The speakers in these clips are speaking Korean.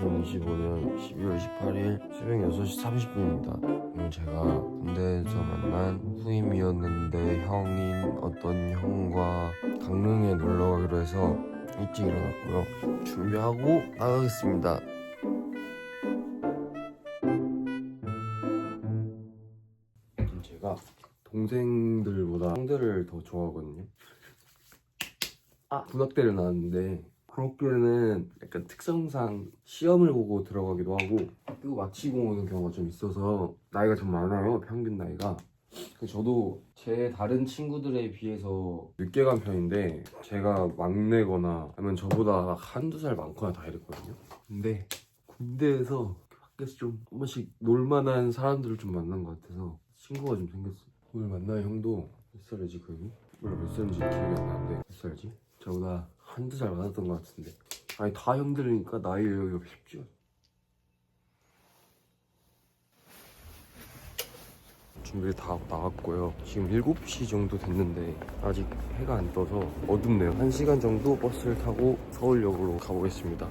2025년 12월 18일 새벽 6시 30분입니다. 오늘 제가 군대에서 만난 후임이었는데 형인 어떤 형과 강릉에 놀러 가기로 해서 일찍 일어났고요. 준비하고 나가겠습니다. 제가 동생들보다 형들을 더 좋아하거든요. 아 군악대를 나왔는데 군악대는 약간 특성상 시험을 보고 들어가기도 하고 학교 마치고 오는 경우가 좀 있어서 나이가 좀 많아요 평균 나이가 저도 제 다른 친구들에 비해서 늦게 간 편인데 제가 막내거나 아니면 저보다 한두 살 많거나 다 이랬거든요 근데 군대에서 밖에서 좀 한 번씩 놀만한 사람들을 좀 만난 것 같아서 친구가 좀 생겼어요 오늘 만난 형도 몇 살이지 그게? 물론 몇 살인지 기억이 안 나는데 몇 살이지? 저보다 한두 살 많았던 것 같은데. 아니 다 형들이니까 나이 여기가 쉽지가 않아. 준비 다 나왔고요. 지금 7시 정도 됐는데 아직 해가 안 떠서 어둡네요. 1시간 정도 버스를 타고 서울역으로 가보겠습니다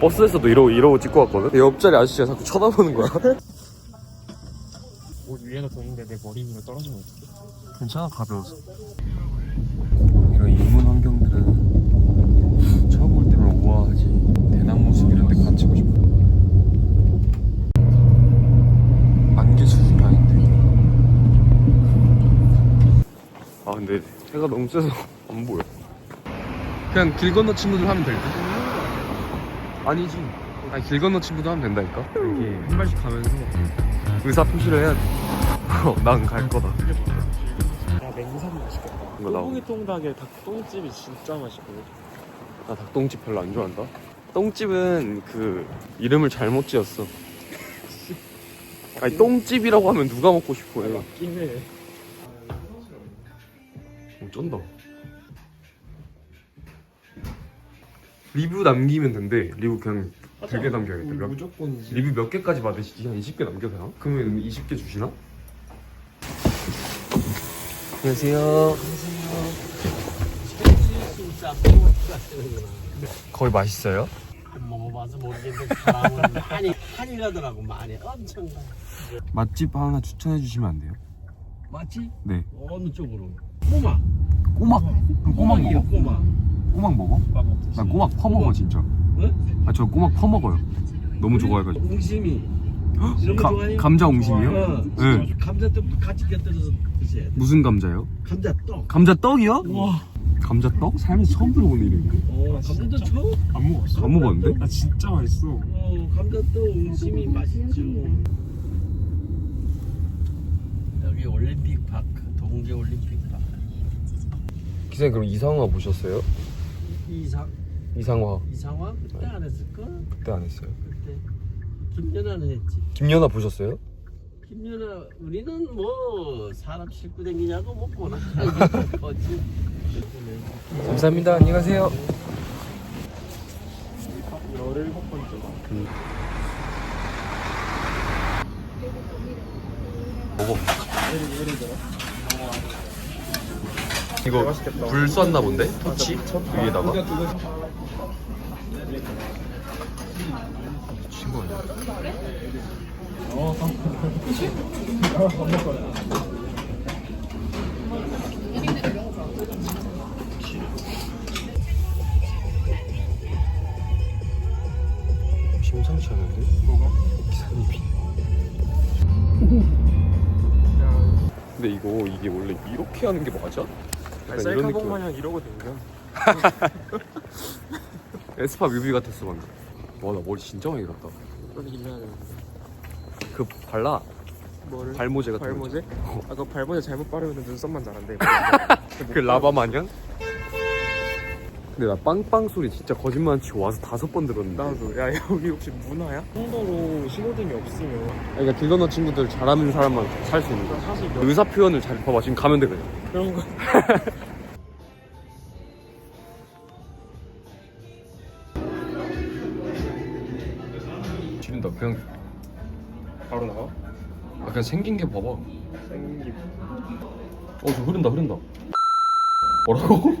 버스에서도 이러고 이러고 찍고 왔거든? 옆자리 아저씨가 자꾸 쳐다보는 거야. 옷 위에가 돈인데 내 머리 위로 떨어지면 어떡해? 괜찮아 가벼워서 이런 인문 환경들은 처음 볼 때만 우아하지 대나무 숲 이런 데 갇히고 싶어 안개 수준이 아닌데 아 근데 해가 너무 세서 안 보여 그냥 길 건너 친구들 하면 될 듯? 아니지 아니 길 건너 친구도 하면 된다니까 이게 한 발씩 가면서 의사 표시를 해야 돼난 갈 거다 야 냉삼 맛있겠다 이거 나오고. 똥이 똥닭에 닭똥집이 진짜 맛있거든 나 닭똥집 별로 안 좋아한다. 똥집은 그 이름을 잘못 지었어. 아니 똥집이라고 하면 누가 먹고 싶어 해. 맞긴 해 오, 쩐다. 리뷰 남기면 된대. 리뷰 그냥 되게 남겨야겠다. 몇, 무조건이지 리뷰 몇 개까지 받으시지? 한 20개 남겨도 되나? 그러면 20개 주시나? 안녕하세요. 진짜 거의 맛있어요? 먹어봐서 모르겠는데 사람은 한이 한이 가더라고 많이 엄청 가. 맛집 하나 추천해 주시면 안 돼요? 맞지? 네. 어느 쪽으로? 꼬막 꼬막? 그럼 꼬막 먹어? 꼬막 꼬막 먹어? 밥 먹듯이 나 꼬막 퍼먹어 진짜. 응? 아 저 꼬막 퍼먹어요. 너무 좋아해가지고. 옹심이 이런 거 가- 좋아해요? 감자 옹심이요? 어, 네. 감자떡도 같이 곁들여서 드셔야 돼 무슨 감자요? 감자 떡 감자 떡이요? 와 감자떡? 살면서 처음 들어보는 이름인데. 어, 감자 떡 처음? 안 먹었어? 안 먹었는데? 아 진짜 맛있어 어, 감자 떡 옹심이 맛있죠 여기 올림픽 파크 동계 올림픽 기사님 그럼 이상화 보셨어요? 이상 이상화 이상화 그때 안 했을까? 그때 안 했어요. 그때 김연아는 했지. 김연아 보셨어요? 김연아 우리는 뭐 사람 싣고 다니냐고 뭐 보나. 어찌. 감사합니다. 안녕히 가세요. 먹어. 이거 불 쐈나 본데? 토치 위에다가. 미친 거 아니야? 심상치 않은데? 뭐가? 기사님이. 근데 이거 이게 원래 이렇게 하는 게 맞아? 약간 이런 셀카봉 느낌. 마냥 이러고 댕겨 에스파 뮤비 같았어 방금. 와 나 머리 진짜 많이 길었다. 그렇게 길러야 되는데 그 발라 뭐를? 발모제 같은 발모제? 거. 아까 발모제 잘못 바르면 눈썹만 자란대 그 라바 마냥? 근데 나 빵빵 소리 진짜 거짓말 안 치고 와서 다섯 번 들었는데. 나도. 야 여기 혹시 문화야? 홍도로 신호등이 없으면. 그러니까 길 건너 친구들 잘하는 사람만 살 수 있는 거야. 사실 몇 의사 표현을 잘 봐봐. 지금 가면 돼 그냥 그런 거. 지른다 그냥 바로 나와? 아 그냥 생긴 게 봐봐. 생기 어저 흐른다 흐른다. 뭐라고?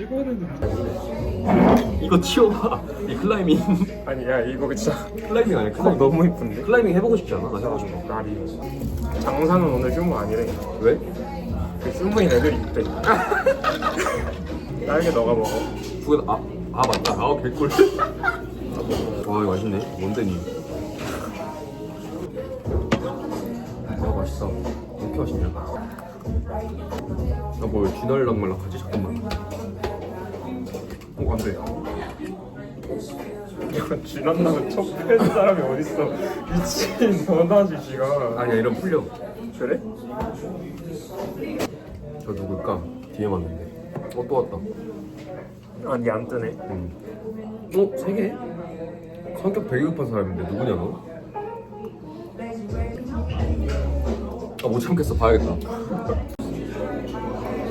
찍어야 되는데 이거 치워봐. 이 클라이밍. 아니 야 이거 진짜. 클라이밍 아니야 컵 너무 이쁜데? 클라이밍 해보고 싶지 않아? 나 해보고 싶어. 날이 장사는 오늘 휴무 아니래. 왜? 그 휴무인 애들이 있대. 딸기 너가 먹어. 그거 아, 아 맞다. 아 개꿀. 와 이거 맛있네. 뭔데 니? 아 맛있어. 왜 이렇게 맛있냐? 나뭘 쥐날랑 말랑 하지? 잠깐만 이거 쥐난다는 척할 사람이 어딨어 미친 너나지 지가 아니야 이런 풀려 그래? 저 누굴까? 뒤에 왔는데 어 또 왔다 아니 안 뜨네 응. 어? 세 개? 성격 되게 급한 사람인데 누구냐 너? 아 못 참겠어 봐야겠다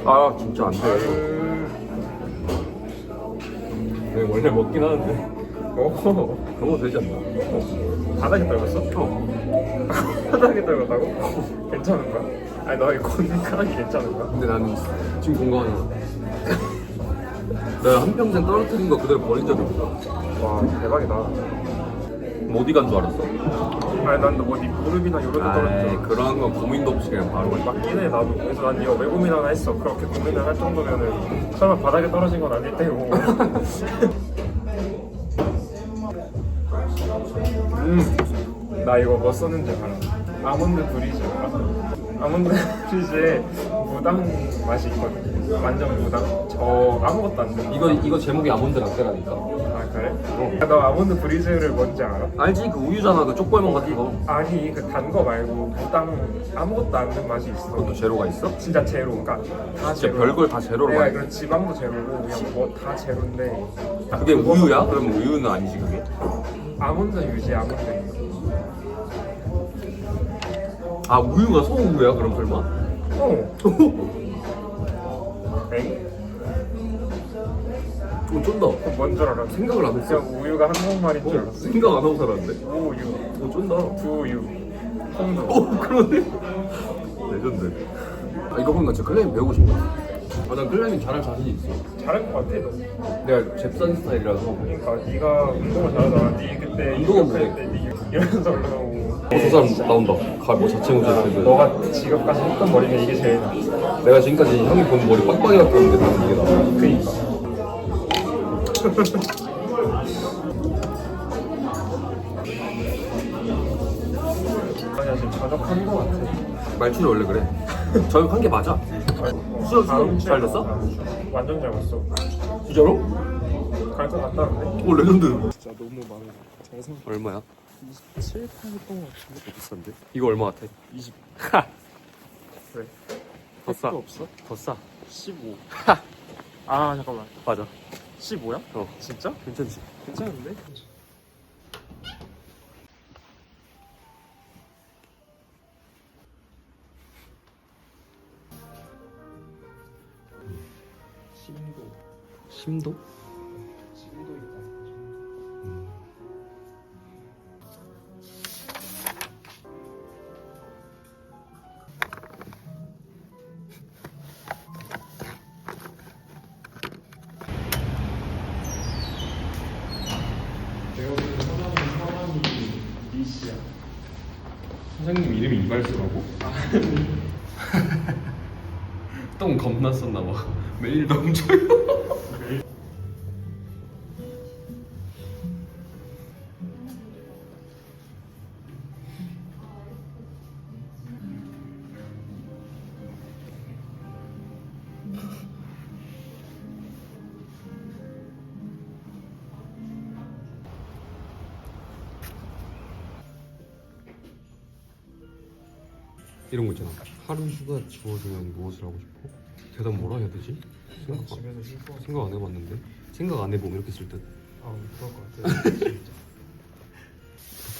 아 진짜 안돼 네, 원래 먹긴 하는데 어 그거 되지 않나? 바닥에 떨궜어? 어. 바닥에 떨궜다고? 괜찮은 거야? 아니 너 이거 건강하게 괜찮은 거야? 근데 나는 지금 건강하잖아 내가 한평생 떨어뜨린 거 그대로 버린 적이 없어 와 대박이다 뭐 어디 간 줄 알았어? 아니 난뭐 네 무릎이나 이런 데 아이 떨어졌잖아 그런 건 고민도 없이 그냥 바로 맞긴 해 나도. 그래서 난 이거 왜 고민 하나 했어. 그렇게 고민을 할 정도면은 설마 바닥에 떨어진 건 아닐 테고. 음 나 이거 뭐 썼는지 알아. 아몬드 브리즈 알아? 아몬드 브리즈에 무당 맛이 있거든. 완전 무당. 저 아무것도 안 돼. 이거 이거 제목이 아몬드 라떼라니까? 아 그래? 야, 너 아몬드 브리즈를 뭔지 알아? 알지 그 우유잖아 그 쪽벌몬 같은 거 아니 그 단 거 말고 무당 아무것도 안 든 맛이 있어 그것도 제로가 있어? 진짜 제로 그러니까 다 진짜 제로 별걸 다 제로로 내가 이런 지방도 제로고 그냥 뭐 다 제로인데 그게 우유야? 그럼 우유는 아니지 그게? 아몬드 유지 아몬드 아 우유가 소우유야 그럼 설마? 어 에이? 어 쫀다 뭔줄 알아? 생각을 안 했어. 그냥 우유가 한국말인 줄 어, 알았어. 생각 안 하고 살았는데? 우유. 어 쫀다 두유. 홍두 어 그러네. 레전드. 아 이거 보니까 진짜 클라이밍 배우고 싶다. 아 난 클라이밍 잘할 자신이 있어. 잘할 것 같아 너. 내가 잽산 스타일이라서. 그러니까 네가 운동을 잘하잖아. 네 그때 운동은 이렇게 뭐할때네 이러면서 올라오고. 어, 저 사람 나온다. 가뭐 자체 모자 쓰고 너가 지금까지 했던 머리면 이게 제일 나 내가 지금까지 형이 본 머리 빡빡이밖에 없는데 나는 이게 나와. 그니까 아니야 지금 저녁한 거 같아 말투는 원래 그래 저녁한 게 맞아 수업 수업 잘 됐어? 완전 잘 봤어 진짜로? 갈 것 같다는데 오 레전드 진짜 너무 많아 잘 생각 얼마야? 7, 8 했던 거 같은데 비싼데? 이거 얼마 같아? 20 그래 더 싸. 없어? 더 싸. 15 아 잠깐만 맞아 15야? 어 진짜? 괜찮지? 괜찮은데? 심도 심도? 심도 매일 넘쳐요. 이런 거 있잖아. 하루 휴가 지워주면 무엇을 하고 싶어? 대답 뭐라 해야 되지? 생각, 집에서 쉴 거. 생각 안 해봤는데 생각 안 해보면 이렇게 쓸듯 아 그럴 것 같아. 진짜.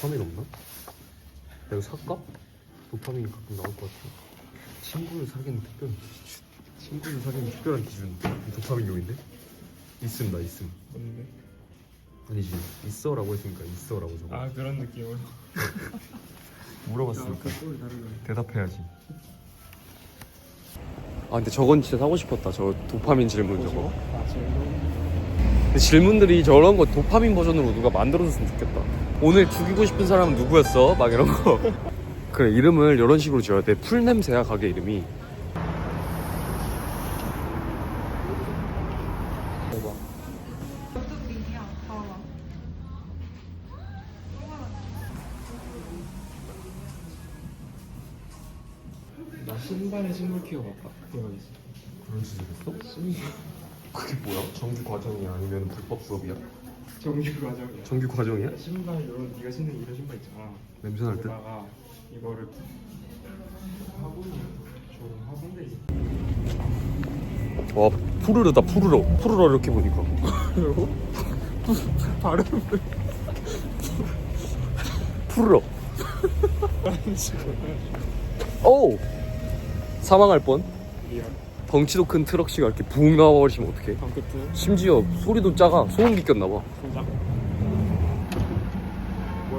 도파민 없나? 내가 살까? 도파민 가끔 나올 것 같아 친구를 사귀는 특별한 기준 친구를 사귀는 특별한 기준 도파민 용인데? 있음 나 있음 뭔데? 아니지 있어라고 했으니까 있어라고 적어 아 그런 느낌으로. 물어봤으니까 또 다르네. 대답해야지 아 근데 저건 진짜 사고 싶었다. 저 도파민 질문 저거. 근데 질문들이 저런 거 도파민 버전으로 누가 만들어줬으면 좋겠다. 오늘 죽이고 싶은 사람은 누구였어? 막 이런 거. 그래 이름을 이런 식으로 지어야 돼. 풀냄새야 가게 이름이 그게 뭐야? 정규 과정이 아니면 불법 수업이야? 정규 과정이야. 정규 과정이야? 신발 이런 네가 신는 이런 신발 있잖아. 냄새 날 듯? 거기다가 이거를 화분이야. 저런 화분들이. 와 푸르르다 푸르러 푸르러 이렇게 보니까 발음을 푸르러 오 사망할 뻔 리얼. 덩치도 큰 트럭씨가 이렇게 붕 나와버리시면 어떡해 방크트 심지어 소리도 작아 소음기 꼈나봐. 와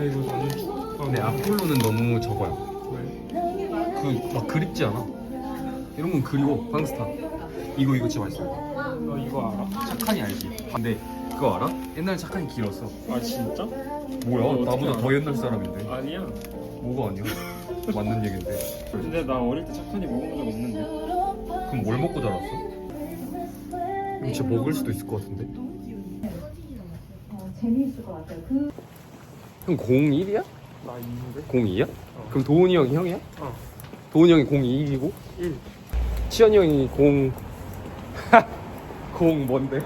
이거 너무. 근데 아폴로는 너무 적어요 왜? 그막 그립지 않아 이런 건 그리워 황스타 이거 이거 진짜 맛있어 너 이거 알아? 착한이 알지 근데 그거 알아? 옛날에 착한이 길었어 아 진짜? 뭐야 어떻게 나보다 알아? 더 옛날 사람인데 아니야. 뭐가 아니야 맞는 얘긴데 근데 나 어릴 때 착한이 먹어본 적 없는데. 그럼 뭘 먹고 자랐어? 진짜 먹을 수도 있을 것 같은데 어, 재미있을 것 같아요. 그 형 01이야? 나 있는데. 02야? 그럼 도훈이 형이 형이야? 어. 도훈이 형이 02이고 1. 치현이 형이 0 0 뭔데? 00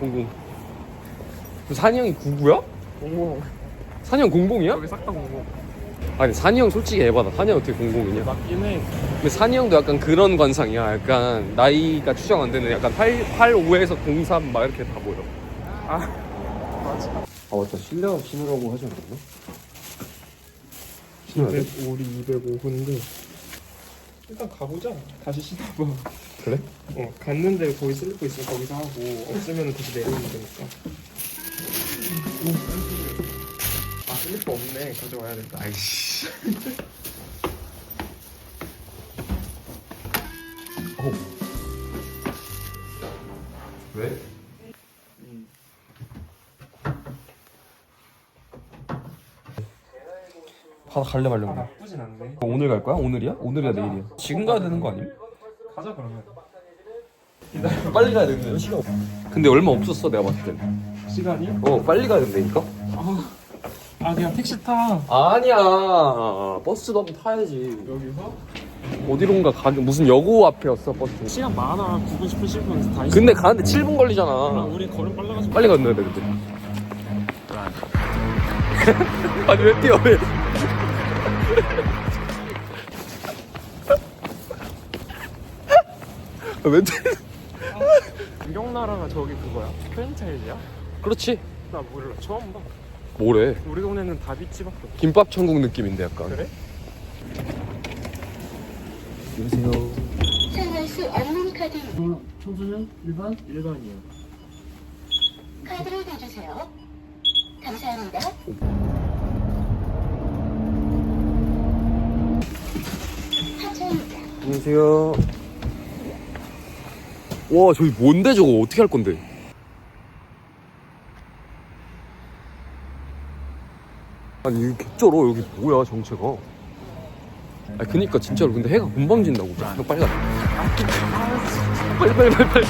그럼 산이 형이 99야? 공공. 산이 형 00이야? 여기 싹다 공공. 아니 산이 형 솔직히 에바다 산이 형 어떻게 00이냐 맞긴 해. 근데 산이 형도 약간 그런 관상이야 약간 나이가 추정 안 되는 약간 8, 85에서 03 막 이렇게 다 보여 아 맞아. 아 맞다 실내화 신으라고 하지 않았나? 신어야 돼? 200, 우리 205호인데 일단 가보자. 다시 신어봐. 그래? 어 갔는데 거기 슬리퍼 있으면 거기서 하고 없으면 다시 내려오면 되니까. 아 슬리퍼 없네. 가져와야겠다. 아이씨 어. 왜? 음. 바다 갈래 말래 아 오늘 나쁘진 않네. 오늘 갈 거야? 오늘이야? 오늘이야 내일이야? 지금 가야 되는 거 아님? 가자 그러면. 빨리 가야 되는데 시간 없 근데 얼마 없었어 내가 봤을 때 시간이? 어 빨리 가야 된다니까? 아 그냥 택시 타. 아니야 버스도 한번 타야지 여기서 어디론가 가 무슨 여고 앞이었어 버스 시간 많아. 9분 10분 10분 다 있어. 근데 가는데 7분 아, 걸리잖아 우리 걸음 빨라가지고. 빨리 건너야 돼 근데 아니 왜 뛰어 왜 왜 뛰어 유경나라가 저기 그거야? 프랜차이즈야? 그렇지 나 몰라. 처음 봐. 뭐래 우리 동네는 다비치밖에 없어. 김밥 천국 느낌인데 약간 그래? 안녕하세요 사용할 수 없는 카드 어, 청소년 1번? 일반이야. 카드를 대주세요. 감사합니다. 하차입니다. 안녕하세요 와 저기 뭔데 저거 어떻게 할 건데 아니 이거 개쩔어 여기 뭐야 정체가? 아 그니까 진짜로. 근데 해가 금방 진다고. 너 빨리 가. 빨리 빨리 빨리 빨리.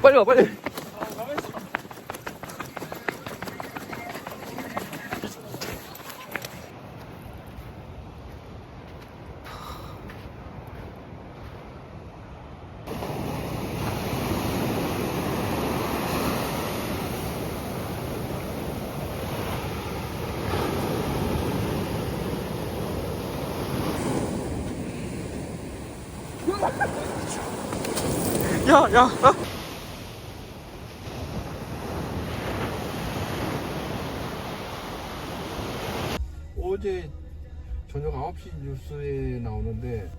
빨리 와 빨리 야, 야, 아. 어제 저녁 9시 뉴스에 나오는데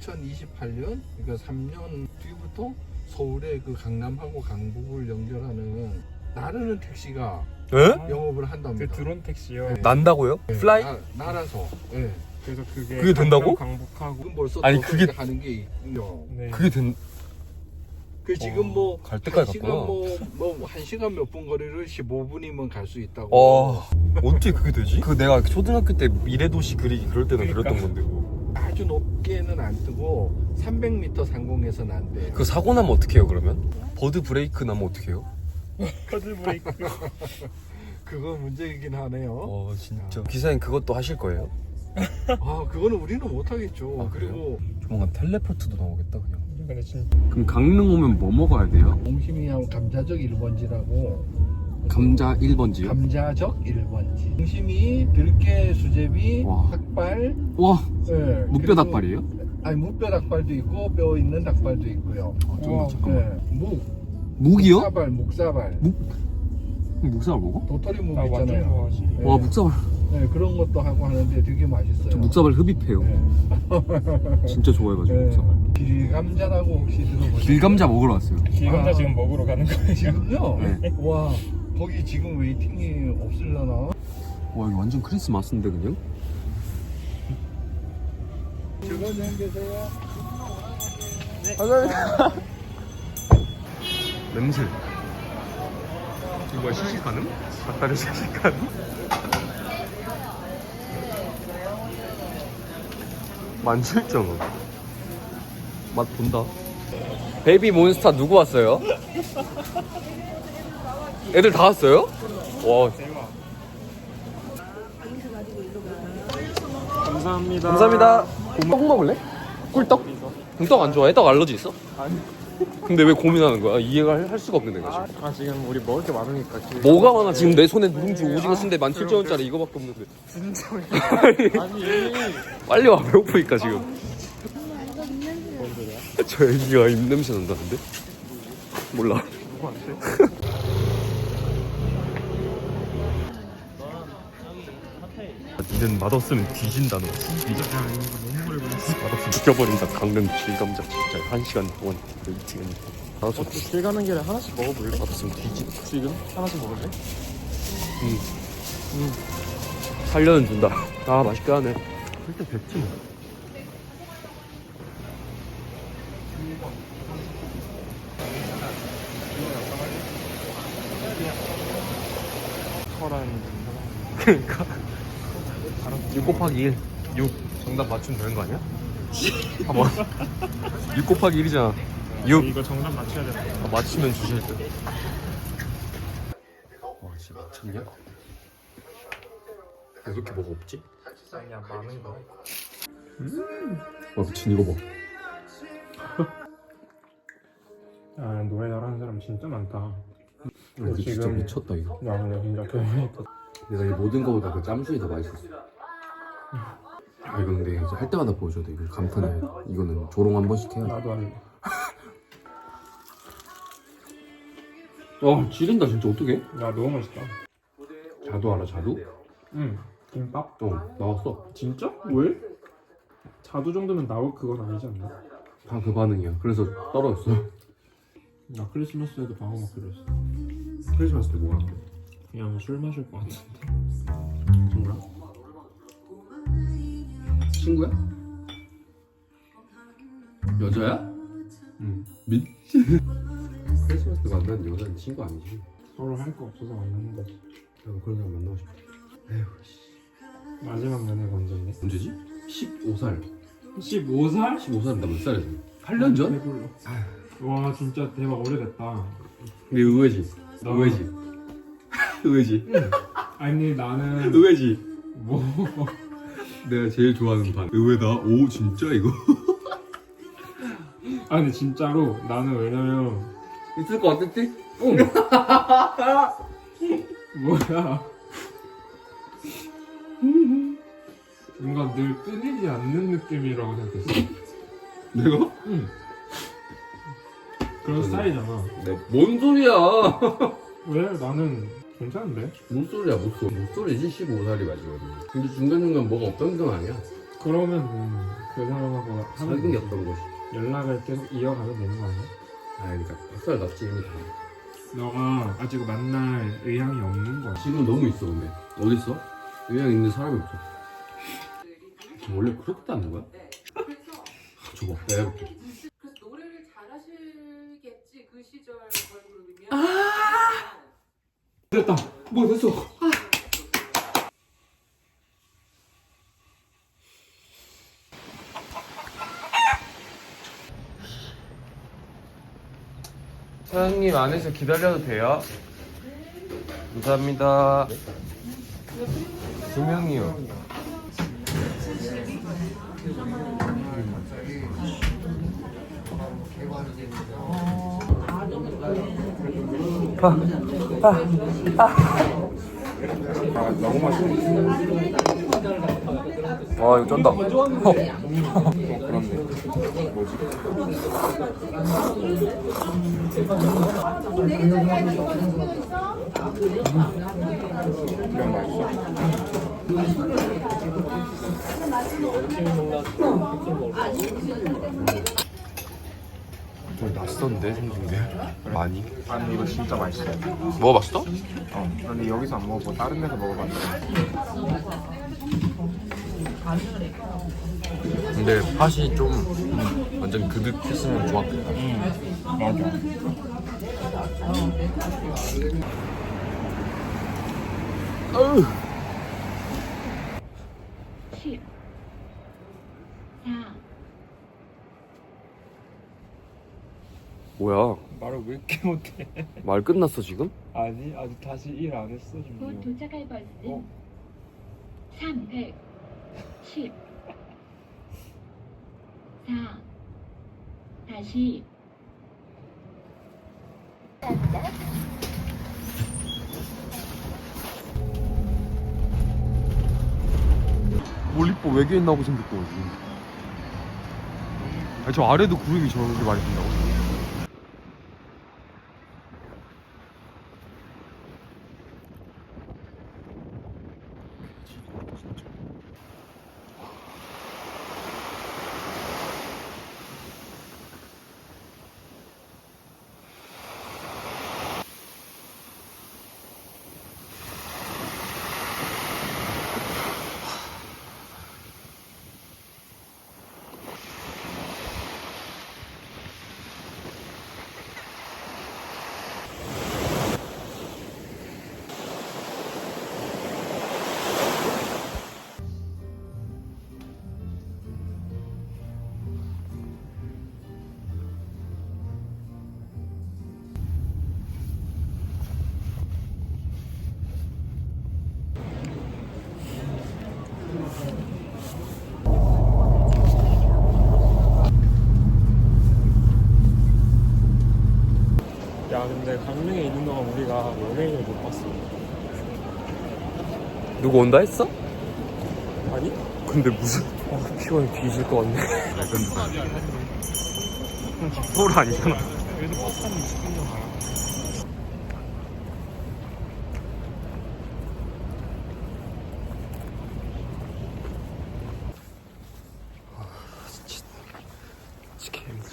2028년 그러니까 3년 뒤부터 서울의 그 강남하고 강북을 연결하는 나르는 택시가 에? 영업을 그 한답니다. 드론 택시요. 네. 난다고요? 네, 플라이? 나, 날아서. 예. 그래서 그게 그게 된다고? 강북하고 지금 벌써 아니, 더 그게- 그렇게 하는 게 있군요. 네. 그게 된 그 지금 뭐 갈 때까지 한 시간 갔구나. 뭐뭐한 시간 몇 분 거리를 15분이면 갈 수 있다고. 어 어떻게 그게 되지? 그 내가 초등학교 때 미래도시 그리기 그럴 때는 그러니까. 그랬던 건데 그거. 아주 높게는 안 뜨고 300m 상공에서는 안 돼. 그 사고 나면 어떻게 해요 그러면? 버드 브레이크 나면 어떻게 해요? 퍼즐 브레이크. 그건 문제이긴 하네요. 어 진짜 기사님 그것도 하실 거예요? 아 그거는 우리는 못 하겠죠. 아, 그래요? 그리고 조만간 텔레포트도 나오겠다 그냥 근데 진짜 그럼 강릉 오면 뭐 먹어야 돼요? 동심이하고 감자적 1번지라고 감자 1번지요? 감자적 1번지. 동심이 들깨 수제비 와. 닭발. 와 예, 무뼈 그리고- 닭발이에요? 아니 무뼈 닭발도 있고 뼈 있는 닭발도 있고요. 아, 잠깐만, 어, 잠깐만. 예, 묵. 묵이요? 묵사발 묵사발. 묵사발 먹어? 도토리 묵 나 완전 있잖아요. 좋아하지. 예, 와 묵사발 네, 그런 것도 하고 하는데 되게 맛있어요. 저 묵사발 흡입해요 예, 진짜 좋아해가지고 예. 묵사발 길감자라고 혹시 들어보셨어요? 길감자 먹으러 왔어요 길감자 아. 지금 먹으러 가는 거예요. 지금요? 네. 와 거기 지금 웨이팅이 없을라나? 와 이거 완전 크리스마스인데 그냥? 즐거운 계세요. 냄새 이거 시식 가능? 닭다리 시식 가능? 만칠점은 맛 본다 베이비 몬스타 누구 왔어요? 애들 다 왔어요? 와 감사합니다. 감사합니다 떡 먹을래? 꿀떡? 떡안 좋아해? 떡 알러지 있어? 아니. 근데 왜 고민하는 거야? 이해가 할- 할 수가 없는 내가 지금 아 지금 우리 먹을 게 많으니까 지금. 뭐가 많아 지금 내 손에 누룽지 오징어 순대 17,000원짜리 이거밖에 없는데 진짜. 아니. 빨리 와 배고프니까 지금 저 애기가 입냄새 난다는데? 몰라 니는 맛없으면 뒤진다 너 맛없으면 죽여버린다. 강릉 길감자 진짜 한 시간 동안 웨이팅하니까 맛없으면 뒤- 길 가는 길에 하나씩 먹어볼래? 맛없으면 뒤지 지금 하나씩 먹을래? 살려는 준다. 아 맛있게 하네. 일단 뱉지. 뭐 커란. 그러니까. 6 곱하기 1 6 정답 맞추면 되는 거 아니야? 봐봐 6 곱하기 1이잖아 6 이거 정답 맞춰야 돼. 맞추면 주실 듯 와, 진짜 미쳤냐? 왜 이렇게 뭐가 없지? 그냥 많은 거. 와 미친 이거 봐 아 노래 잘하는 사람 진짜 많다. 야, 이거 진짜 지금- 미쳤다 이거 야 근데 진짜. 내가 이 모든 거보다 그 짬순이 더 맛있었어 아 이거 근데 이제 할 때마다 보여줘야 돼 이거 감탄해 이거는 조롱 한 번씩 해야 돼 나도 안. 와 지른다 진짜 어떡해? 야 너무 맛있다. 자두 알아 자두? 응. 김밥? 어 나왔어 진짜? 왜? 자두 정도면 나올 그건 아니지 않나? 다 그 반응이야 그래서 떨어졌어 나 크리스마스에도 방어 먹기로 했어. 크리스마스 때 뭐야? 그냥 술 마실 것 같은데. 친구야? 친구야? 여자야? 응. 민? 크리스마스 때 만난 여자는 친구 아니지 서로 할 거 없어서 만나는 거지. 나도 그런 사람 만나고 싶다 에휴 씨 마지막 연애가 언제인데? 언제지? 15살 15살? 15살은 나몇 살이지? 8년 전? 배불러. 와 진짜 대박 오래됐다. 근데 의외지 나- 의외지 의외지 아니 나는 의외지 뭐 내가 제일 좋아하는 반 의외다 오 진짜 이거 아니 진짜로 나는 왜냐면 있을 것 같았지? 뭐야 뭔가 늘 끊이지 않는 느낌이라고 생각했어. 내가? 응. 그런 스타일이잖아. 네. 뭔 소리야? 왜? 나는 괜찮은데? 뭔 소리야, 뭔 소리? 뭔 소리지? 15살이 맞거든. 근데 중간중간 뭐가 없던 건 아니야. 그러면 음, 그 사람하고 하는 사귄 게 없던 것이. 연락을 계속 이어가면 되는 거 아니야? 아, 그러니까 박살 났지 이미 다. 너가 아직 만날 의향이 없는 거야. 지금 너무 있어 근데. 어디 있어? 의향 있는 사람이 없어. 원래 그렇게 하는 거야? 아, 줘봐, 내가 해볼게. 그래서 노래를 잘하시겠지 그 시절 걸그룹이면 됐다. 뭐 됐어? 사장님 안에서 기다려도 돼요? 감사합니다. 두 명이요. 아 너무 맛있네. 와 이거 쩐다. 어, 그렇네. 뭐지? 이런 맛있어? 좀 낯선데 생긴 게 많이. 아니 이거 진짜 맛있어. 먹어봤어? 어. 근데 여기서 안 먹어보고 다른 데서 먹어봤는데. 근데 팥이 좀 완전 그득했으면 좋았겠다. 맞아. 어우. 10 4 뭐야? 말을 왜 이렇게 못해? 말 끝났어 지금? 아니 아직 다시 일 안 했어 곧 준비. 도착할 버스는 어? 300 10 4 다시 몰리뽀 외계인 나고 생겼고 지금. 아니, 저 아래도 구름이 저렇게 많이 뜬다고? 동안 우리가 연예인을 못 봤어. 누구 온다 했어? 아니? 근데 무슨 피곤해 뒤질 것 같네. 서울 아니잖아. 그래서 버스 타면 20분 전 가라.